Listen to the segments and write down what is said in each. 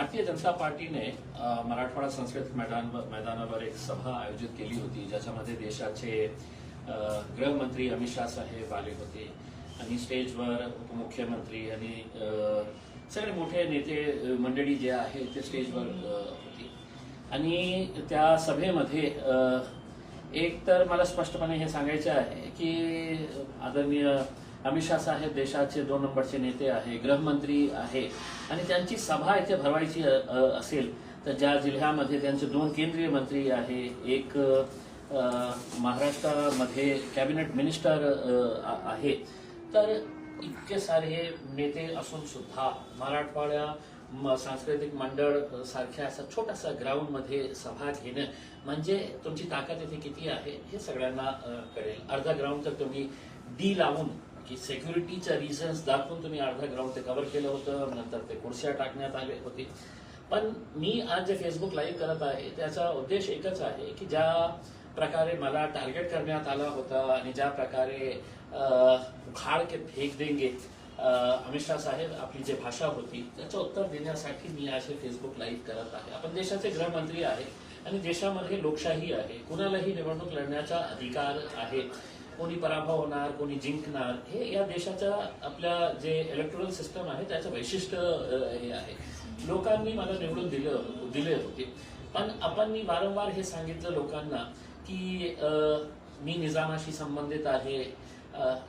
भारतीय जनता पार्टीने मराठवाडा संस्कृत मैदान मैदानावर एक सभा आयोजित केली होती ज्याच्यामध्ये देशाचे गृहमंत्री अमित शाह साहेब आले होते आणि स्टेजवर उपमुख्यमंत्री आणि सगळे मोठे नेते मंडळी जे आहे ते स्टेजवर होती. आणि त्या सभेमध्ये एक तर मला स्पष्टपणे हे सांगायचं आहे की आदरणीय अमित शाह साहेब देशाचे दोन नंबरचे नेते आहे गृहमंत्री आहे आणि त्यांची सभा इथे भरवायची असेल तर ज्या जिल्ह्यामध्ये त्यांचे दोन केंद्रीय मंत्री आहे एक महाराष्ट्रामध्ये कॅबिनेट मिनिस्टर आहे. तर इतके सारे नेते असून सुद्धा मराठवाड्या म- सांस्कृतिक मंडळ सारख्या असा छोटासा ग्राउंडमध्ये सभा घेणं म्हणजे तुमची ताकद इथे किती आहे हे सगळ्यांना कळेल. अर्धा ग्राउंड तर तुम्ही डी लावून की सेक्युरिटीच्या रिझन्स दाखवून तुम्ही अर्धा ग्राउंड ते कव्हर केलं होतं नंतर ते कुर्स्या टाकण्यात आले होते. पण मी आज जे फेसबुक लाईव्ह करत आहे त्याचा उद्देश एकच आहे की ज्या प्रकारे मला टार्गेट करण्यात आला होता आणि ज्या प्रकारे उखाड के फेक देंगे अमित शाह साहेब आपली जी भाषा होती त्याचं उत्तर देण्यासाठी मी असे फेसबुक लाईव्ह करत आहे. आपण देशाचे गृहमंत्री आहे आणि देशामध्ये लोकशाही आहे. कुणालाही निवडणूक लढण्याचा अधिकार आहे. कोणी पराभव होणार कोणी जिंकणार हे या देशाच्या आपल्या जे इलेक्ट्रॉनिक सिस्टम आहे त्याचं वैशिष्ट्य हे आहे. लोकांनी मला निवडून दिलं दिले होते. पण आपण मी वारंवार हे सांगितलं लोकांना की मी निजामाशी संबंधित आहे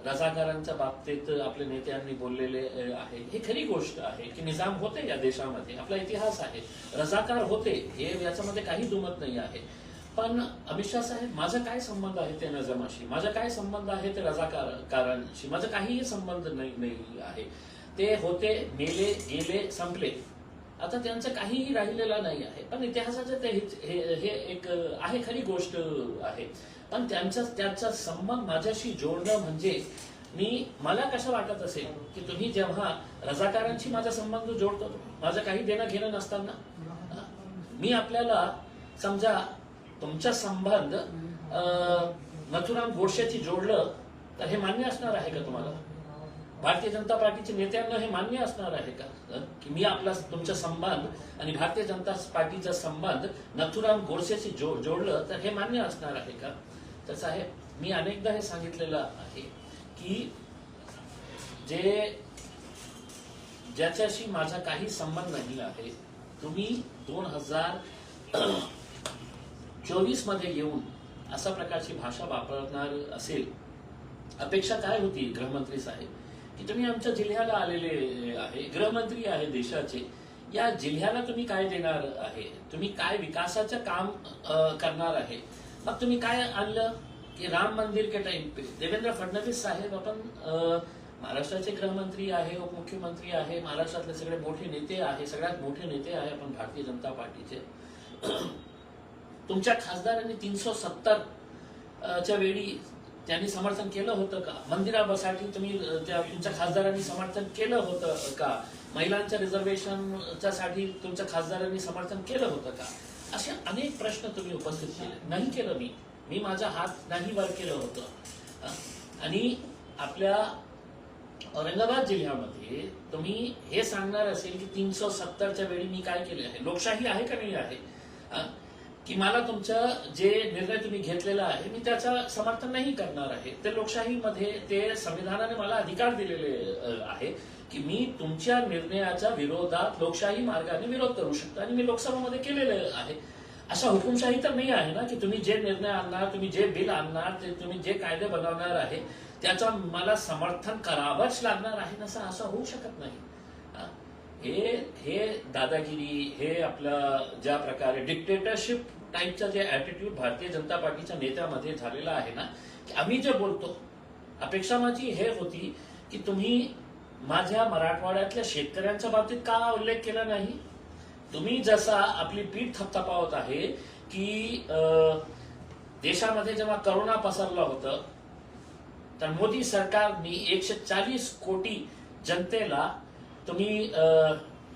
रजाकारांच्या बाबतीत आपल्या नेत्यांनी बोललेले आहे. हे खरी गोष्ट आहे की निजाम होते या देशामध्ये आपला इतिहास आहे. रजाकार होते हे याच्यामध्ये काही दुमत नाही आहे. पण अमित शाह साहेब माझा काय संबंध आहे त्या नजमाशी? माझा काय संबंध आहे ते रजाकारांशी माझा काहीही संबंध नाही नाही आहे. ते होते मेले गेले संपले. आता त्यांचं काहीही राहिलेलं नाही आहे. पण इतिहासाचं ते हे- हे हे एक आहे खरी गोष्ट आहे. पण त्यांचा त्याचा संबंध माझ्याशी जोडणं म्हणजे मी मला कसं वाटत असेल की तुम्ही जेव्हा रजाकारांशी माझा संबंध जोडतो माझं काही देणं घेणं नसताना? मी आपल्याला समजा तुमचा संबंध नथुराम गोडसेची जोडलं तर हे मान्य असणार आहे का तुम्हाला? भारतीय जनता पार्टीच्या नेत्यांना हे मान्य असणार आहे का? की मी आपला तुमचा संबंध आणि भारतीय जनता पार्टीचा संबंध नथुराम गोडसेशी जो जोडलं तर हे मान्य असणार आहे का? तर साहेब मी अनेकदा हे सांगितलेलं आहे की जे ज्याच्याशी माझा काही संबंध नाही आहे तुम्ही दोन हजार चोवीसमध्ये येऊन अशा प्रकारची भाषा वापरणार असेल अपेक्षा काय होती गृहमंत्री साहेब? की तुम्ही आमच्या जिल्ह्याला आलेले आहे गृहमंत्री आहे देशाचे या जिल्ह्याला तुम्ही काय देणार आहे? तुम्ही काय विकासाचं काम करणार आहे? मग तुम्ही काय आणलं? की राम मंदिर के टाइम पे. देवेंद्र फडणवीस साहेब आपण महाराष्ट्राचे गृहमंत्री आहे उपमुख्यमंत्री आहे महाराष्ट्रातले सगळे मोठे नेते आहे सगळ्यात मोठे नेते आहे आपण भारतीय जनता पार्टीचे. तुमच्या खासदारांनी तीनशे सत्तर च्या वेळी त्यांनी समर्थन केलं होतं का? मंदिरासाठी तुम्ही त्या तुमच्या खासदारांनी समर्थन केलं होतं का? महिलांच्या रिझर्वेशनच्या साठी तुमच्या खासदारांनी समर्थन केलं होतं का? असे अनेक प्रश्न तुम्ही उपस्थित केले. नाही केलं मी. मी माझा हात नाही वर केलं होतं. आणि आपल्या औरंगाबाद जिल्ह्यामध्ये तुम्ही हे सांगणार असेल की तीनशे सत्तरच्या वेळी मी काय केले आहे? लोकशाही आहे का नाही आहे? की मला तुमचं जे निर्णय तुम्ही घेतलेला आहे मी त्याचं समर्थन नाही करणार आहे. ते लोकशाहीमध्ये ते संविधानाने मला अधिकार दिलेले आहे की मी तुमच्या निर्णयाच्या विरोधात लोकशाही मार्गाने विरोध करू शकतो आणि मी लोकसभामध्ये केलेले आहे. असा हुकुमशाही तर नाही आहे ना की तुम्ही जे निर्णय आणणार तुम्ही जे बिल आणणार ते तुम्ही जे कायदे बनवणार आहे त्याचं मला समर्थन करावंच लागणार आहे ना असं असं होऊ शकत नाही. हे हे दादागिरी हे आपलं ज्या प्रकारे डिक्टेटरशिप टाईपचा जे ऍटिट्यूड भारतीय जनता पार्टीच्या नेत्यामध्ये झालेला आहे ना की आम्ही जे बोलतो अपेक्षा माझी हे होती की तुम्ही माझ्या मराठवाड्यातल्या शेतकऱ्यांच्या बाबतीत का उल्लेख केला नाही? तुम्ही जसा आपली पीठ थपथपावत आहे की देशामध्ये जेव्हा करोना पसरलं होतं तर मोदी सरकारनी एकशे चाळीस कोटी जनतेला तुम्ही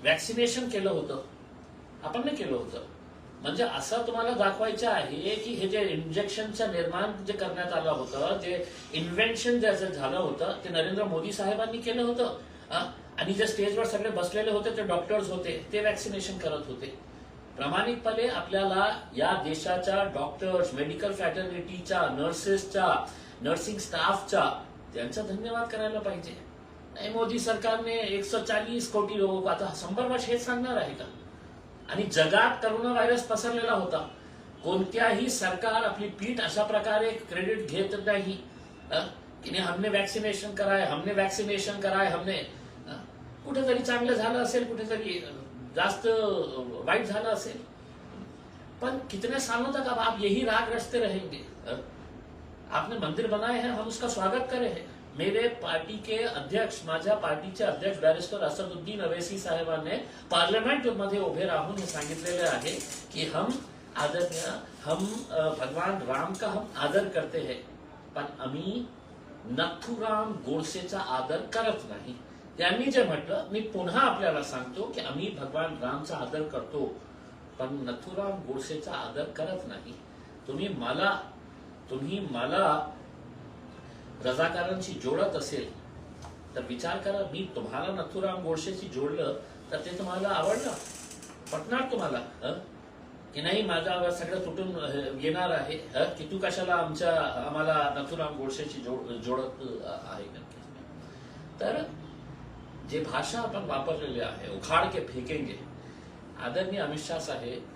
वॅक्सिनेशन केलं होतं. आपण नाही केलं होतं. म्हणजे असं तुम्हाला दाखवायचं आहे की हे जे इंजेक्शनचं निर्माण जे करण्यात आलं होतं जे इन्व्हेन्शन ज्याचं झालं होतं ते नरेंद्र मोदी साहेबांनी केलं होतं. आणि जे स्टेजवर सगळे बसलेले होते ते डॉक्टर्स होते ते वॅक्सिनेशन करत होते. प्रामाणिकपणे आपल्याला या देशाच्या डॉक्टर्स मेडिकल फॅटर्निटीच्या नर्सेसच्या नर्सिंग स्टाफच्या त्यांचा धन्यवाद करायला पाहिजे. नाही मोदी सरकारने एकशे चाळीस कोटी लोक आता शंभर वर्ष हेच सांगणार आहे का? आणि जगात करोना व्हायरस पसरलेला होता. कोणत्याही सरकार आपली पीठ अशा प्रकारे क्रेडिट घेत नाही. की हमने वॅक्सिनेशन कराय हमने वॅक्सिनेशन कराय हमने कुठेतरी चांगलं झालं असेल कुठेतरी जास्त वाईट झालं असेल. पण कितने सालों तक अब आप यही राग रचते रहेंगे आपने मंदिर बनाए हैं हम उसका स्वागत करे हैं. मेरे पार्टी के अध्यक्ष माझ्या पार्टीचे अध्यक्ष बॅरिस्टर असदुद्दीन अवेसी साहेबांनी पार्लमेंटमध्ये उभे राहून हे सांगितलेले आहे की हम आदर हम भगवान राम का हम आदर करते हैं पण आम्ही नथुराम गोडसेचा आदर करत नाही. त्यांनी जे म्हटलं मी पुन्हा आपल्याला सांगतो की आम्ही भगवान रामचा आदर करतो पण नथुराम गोडसेचा आदर करत नाही. तुम्ही मला तुम्ही मला रजाकारांशी जोडत असेल तर विचार करा मी तुम्हाला नथुराम गोडसेशी जोडलं तर ते तुम्हाला आवडलं? पटणार तुम्हाला की नाही माझा सगळं तुटून येणार आहे हं? की तू कशाला आमच्या आम्हाला नथुराम गोडसेशी जोड जोडत आहे नक्कीच तर जे भाषा आपण वापरलेली आहे उखाड के फेकेंगे आदरणीय अमित शाह साहेब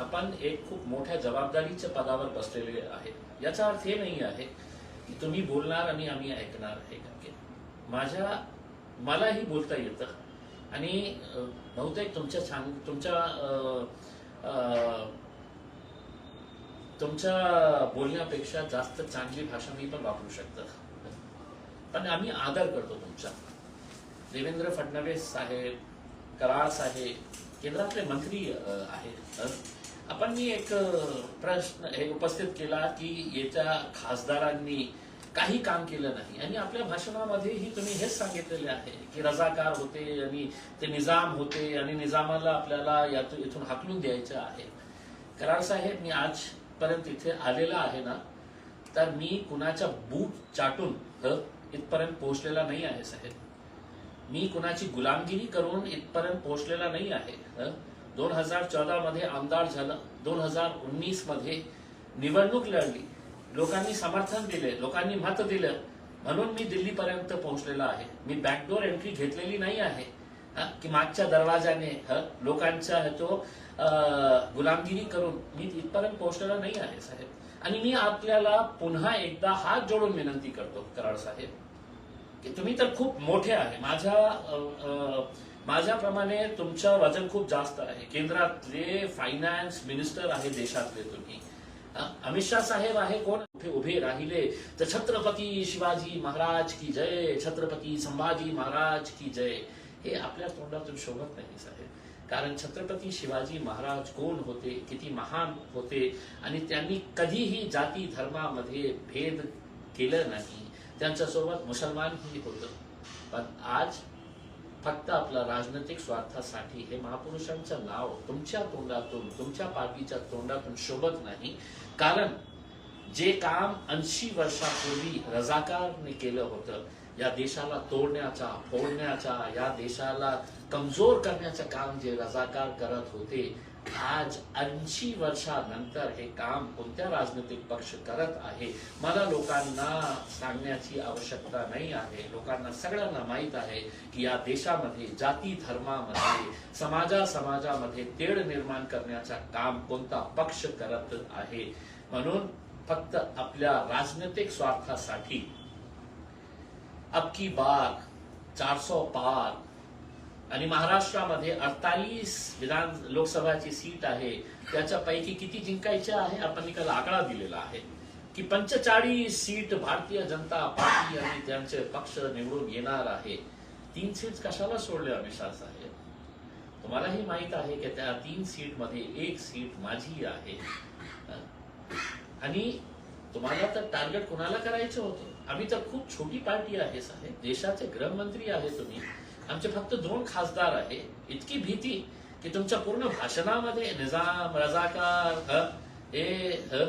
आपण एक खूप मोठ्या जबाबदारीच्या पदावर बसलेले आहे. याचा अर्थ हे नाही आहे की तुम्ही बोलणार आणि आम्ही ऐकणार आहे का माझ्या मलाही बोलता येतं. आणि बहुतेक तुमच्या सांग तुमच्या तुमच्या बोलण्यापेक्षा जास्त चांगली भाषा मी पण वापरू शकतो. पण आम्ही आदर करतो तुमचा. देवेंद्र फडणवीस साहेब करार साहेब केंद्रातले मंत्री आहेत. आपण मी एक प्रश्न हे उपस्थित केला की येत्या खासदारांनी काही काम केलं नाही. आणि आपल्या भाषणामध्येही तुम्ही हेच सांगितलेले आहे की रजाकार होते आणि ते निजाम होते आणि निजामाला आपल्याला यातून इथून हाकलून द्यायचं आहे. करार साहेब मी आजपर्यंत इथे आलेला आहे ना तर मी कुणाच्या बूट चाटून इथपर्यंत पोहोचलेला नाही आहे साहेब. मी कुणाची गुलामगिरी करून इथपर्यंत पोहोचलेला नाही आहे दोन हजार चौदा मध्ये आमदार झालं. दोन हजार उन्नीसमध्ये निवडणूक लढली. लोकांनी समर्थन दिले लोकांनी मत दिलं. म्हणून मी दिल्लीपर्यंत पोहोचलेला आहे. मी बॅकडोर एंट्री घेतलेली नाही आहे. की मागच्या दरवाजाने लोकांचा तो अं, गुलामगिरी करून मी इथपर्यंत पोहोचलेला नाही आहे साहेब. आणि मी आपल्याला पुन्हा एकदा हात जोडून विनंती करतो कराड साहेब की तुम्ही तर खूप मोठे आहे. माझ्या माझ्याप्रमाणे तुमचं वजन खूप जास्त आहे. केंद्रातले फायनान्स मिनिस्टर आहे देशातले तुम्ही. अमित शाह साहेब आहे कोण? कुठे उभे राहिले. तर छत्रपती शिवाजी महाराज की जय. छत्रपती संभाजी महाराज की जय. हे आपल्या तोंडातून शोभत नाही साहेब. कारण छत्रपती शिवाजी महाराज कोण होते किती महान होते आणि त्यांनी कधीही जाती धर्मामध्ये भेद केलं नाही. त्यांच्यासोबत मुसलमानही होतं. पण आज फक्त आपला राजनैतिक स्वार्थासाठी हे महापुरुषांचं नाव तुमच्या तोंडातून तुमच्या पार्टीच्या तोंडातून शोभत नाही. कारण जे काम ऐंशी वर्षापूर्वी रजाकारने केलं होतं या देशाला तोडण्याचा फोडण्याचा या देशाला कमजोर करण्याचं काम जे रजाकार करत होते आज ऐंशी वर्षानंतर हे काम कोणत्या राजनैतिक पक्ष करत आहे? मला लोकांना सांगण्याची आवश्यकता नाही आहे. लोकांना सगळ्यांना माहीत आहे की या देशामध्ये जाती धर्मामध्ये समाजा समाजामध्ये तेढ निर्माण करण्याचा काम कोणता पक्ष करत आहे? म्हणून फक्त आपल्या राजनैतिक स्वार्थासाठी अबकी बार चारसो पार आणि महाराष्ट्रामध्ये अडतालीस विधान लोकसभाची सीट आहे त्याच्यापैकी किती जिंकायच्या आहे? आपण निकाल आकडा दिलेला आहे. की पंचेचाळीस सीट भारतीय जनता पार्टी आणि त्यांचे पक्ष निवडून येणार आहे. तीन सीट कशाला सोडले अमिषा साहेब? तुम्हालाही माहीत आहे की त्या तीन सीटमध्ये एक सीट माझी आहे. आणि तुम्हाला तर टार्गेट कोणाला करायचं होतं? आम्ही तर खूप छोटी पार्टी आहे साहेब. देशाचे गृहमंत्री आहे तुम्ही. आमचे फक्त दोन खासदार आहे. इतकी भीती की तुमच्या पूर्ण भाषणामध्ये निजाम रजाकार ह हे ह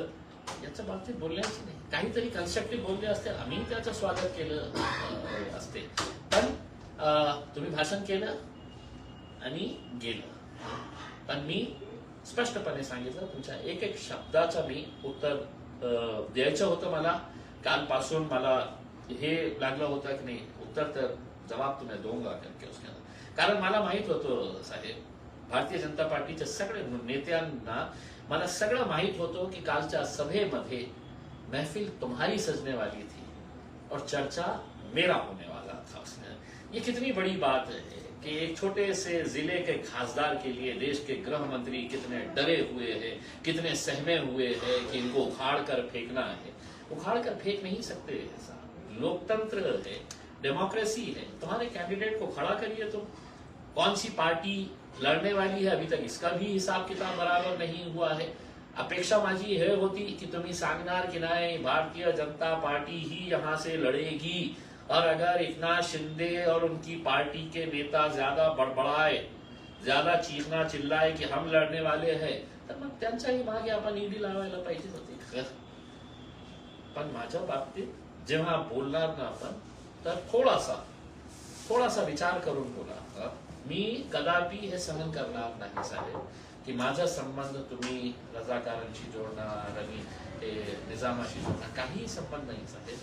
याच्या बाबतीत बोलल्याच नाही. काहीतरी कन्स्ट्रक्टिव्ह बोलले असते. आम्ही त्याचं स्वागत केलं असते. पण तुम्ही भाषण केलं आणि गेलं. पण मी स्पष्टपणे सांगितलं तुमच्या एक एक शब्दाचं मी उत्तर द्यायचं होतं मला. कालपासून मला हे लागलं होतं की नाही उत्तर तर जवाब तुम्ही दूँगा करके उसके अंदर. कारण मला माहित होतं, साहेब, भारतीय जनता पार्टीच्या सगळे नेत्यांना मला सगळं माहित होतं की कालच्या सभेमध्ये महफिल तुम्हारी सजने वाली थी और चर्चा मेरा होने वाला था उसमें. ये कितनी बड़ी बात है कि एक छोटे से ज़िले के खासदार के लिए देश के गृह मंत्री कितने डरे हुए हैं, कितने सहमे हुए हैं कि इनको उखाड़ कर फेंकना है. उखाड़ कर फेंक नहीं सकते लोकतंत्र है. डेमोक्रेसी है। तुम्हारे कैंडिडेट को खड़ा करिए तुम। कौन सी पार्टी लड़ने वाली है? अभी तक इसका भी हिसाब किताब बराबर नहीं हुआ है। अपेक्षा माझी हे होती की तुम्ही सांगणार की भारतीय जनता पार्टी ही यहाँ से लड़ेगी। और अगर एकनाथ शिंदे और उनकी पार्टी के नेता ज़्यादा बड़बड़ाए, ज़्यादा चीखना चिल्लाए की हम लढणे वाले है तर मग त्यांच्याही मागे आपण ईडी लावायला पाहिजे होती पण माझ्या बाबतीत जेव्हा बोलणार ना आपण तर थोडासा थोडासा विचार करून बोला. मी कदापि हे सहन करणार नाही साहेब की माझा संबंध तुम्ही रजाकारांशी जोडणार आणि ते निजामाशी जोडणार. काही संबंध नाही साहेब.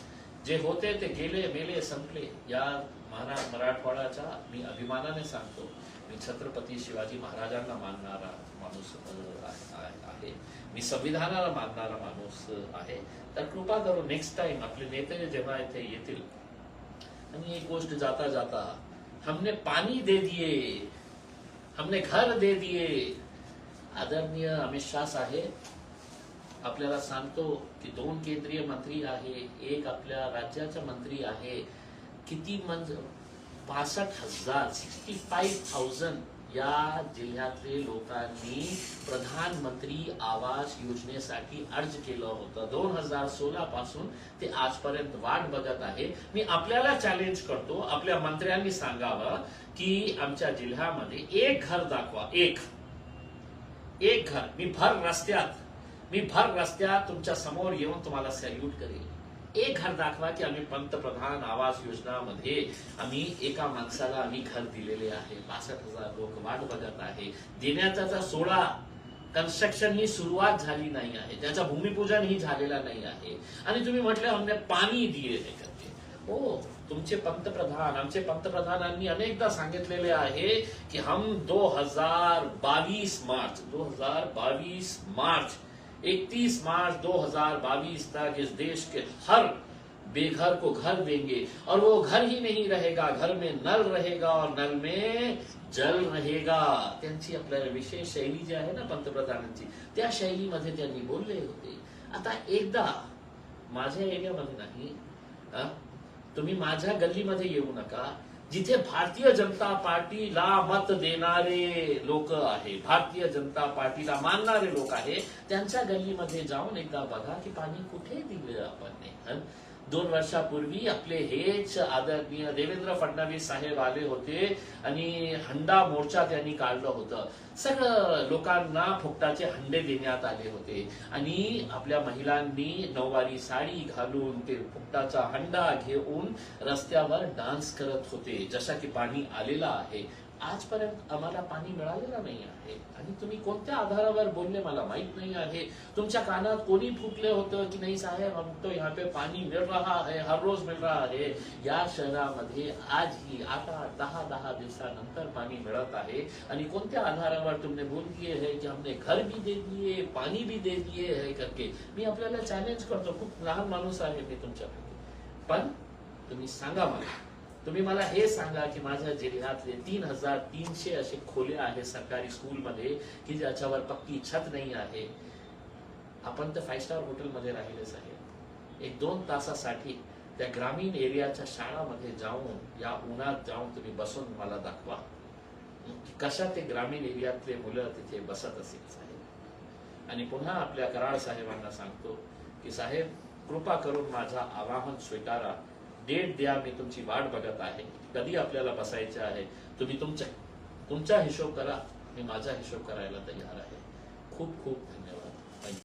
जे होते ते गेले मेले संपले. या महारा मराठवाड्याचा मी अभिमानाने सांगतो मी छत्रपती शिवाजी महाराजांना मानणारा माणूस आहे- आहे मी संविधानाला मानणारा माणूस आहे. तर कृपा करून नेक्स्ट टाइम आपले नेते जेव्हा इथे येतील आणि एक गोष्ट जाता जाता हमने पाणी दे दिए हमने घर दे दिए. आदरणीय अमित शाह साहेब आपल्याला सांगतो की दोन केंद्रीय मंत्री आहे एक आपल्या राज्याचा मंत्री आहे. किती म्हणजे पासष्ट हजार सिक्स्टी फाईव्ह थाउजंड या जिल्ह्यातले लोकांनी प्रधानमंत्री आवास योजनेसाठी अर्ज केलं होतं. दोन हजार सोळा पासून ते आजपर्यंत वाट बघत आहे. मी आपल्याला चॅलेंज करतो आपल्या मंत्र्यांनी सांगावं की आमच्या जिल्ह्यामध्ये एक घर दाखवा एक. एक घर. मी भर रस्त्यात मी भर रस्त्यात तुमच्यासमोर येऊन तुम्हाला सॅल्यूट करेल एक घर दाखवा की आम्ही पंतप्रधान आवास योजनामध्ये आम्ही एका माणसाला आम्ही घर दिलेले आहे. बासष्ट हजार लोक वाट बघत आहे. देण्याचा सोळा कन्स्ट्रक्शन ही सुरुवात झाली नाही आहे. त्याचा भूमिपूजन ही झालेला नाही आहे. आणि तुम्ही म्हटलं हमने पाणी दिले करते. हो तुमचे पंतप्रधान आमचे पंतप्रधानांनी अनेकदा सांगितलेले आहे की हम दो हजार बावीस मार्च दो हजार बावीस मार्च 31 मार्च 2022 तक इस देश के हर बेघर को घर देंगे। और वो घर ही नहीं रहेगा घर में नल रहेगा और नल में जल रहेगा। त्यांची आपल्याला विशेष शैली जी आहे ना पंतप्रधानांची त्या शैलीमध्ये त्यांनी बोलले होते. आता एकदा माझ्या एरियामध्ये नाही तुम्ही माझ्या गल्लीमध्ये येऊ नका. जिथे भारतीय जनता पार्टीला मत देणारे लोक आहे भारतीय जनता पार्टीला मानणारे लोक आहे त्यांच्या गल्लीमध्ये जाऊन एकदा बघा की पाणी कुठे दिलं आपण हं? दोन वर्षापूर्वी आपले हेच आदरणीय देवेंद्र फडणवीस साहेब आले होते आणि हंडा मोर्चा त्यांनी काढलं होतं. सगळं लोकांना फुकटाचे हंडे देण्यात आले होते. आणि आपल्या महिलांनी नऊवारी साडी घालून ते फुकटाचा हंडा घेऊन रस्त्यावर डान्स करत होते. जशा की पाणी आलेलं आहे. आजपर्यंत आम्हाला पाणी मिळालेलं नाही आहे. आणि तुम्ही कोणत्या आधारावर बोलले मला माहीत नाही आहे. तुमच्या कानात कोणी फुटले होतं की नाही साहेब? हम तो यहाँ पे पाणी मिळ रहा है हर रोज मिळ रहा है. या शहरामध्ये आजही आता दहा दहा दिवसानंतर पाणी मिळत आहे. आणि कोणत्या आधारावर तुमने बोल दिए है की हमने घर भी दे दिए पाणी भी दे दिए है करके? मी आपल्याला चॅलेंज करतो. खूप लहान माणूस आहे मी तुमच्या पण तुम्ही सांगा मला तुम्ही मला हे सांगा की माझ्या जिल्ह्यातले तीन हजार तीनशे असे खोले आहे सरकारी स्कूलमध्ये की ज्याच्यावर पक्की छत नाही आहे. आपण तर फाईव्ह स्टार हॉटेलमध्ये राहिलेच आहे. एक दोन तासासाठी त्या ग्रामीण एरियाच्या शाळामध्ये जाऊन या उन्हात जाऊन तुम्ही बसून मला दाखवा. कशा ते ग्रामीण एरियातले मुलं तिथे बसत असेल साहेब. आणि पुन्हा आपल्या कराड साहेबांना सांगतो की साहेब कृपा करून माझा आवाहन स्वीकारा. डेट द्या मी तुमची वाट बघत आहे. कधी आपल्याला बसायचे आहे तुम्ही तुमच्या तुमचा हिशोब करा. मी माझा हिशोब करायला तयार आहे. खूप खूप धन्यवाद.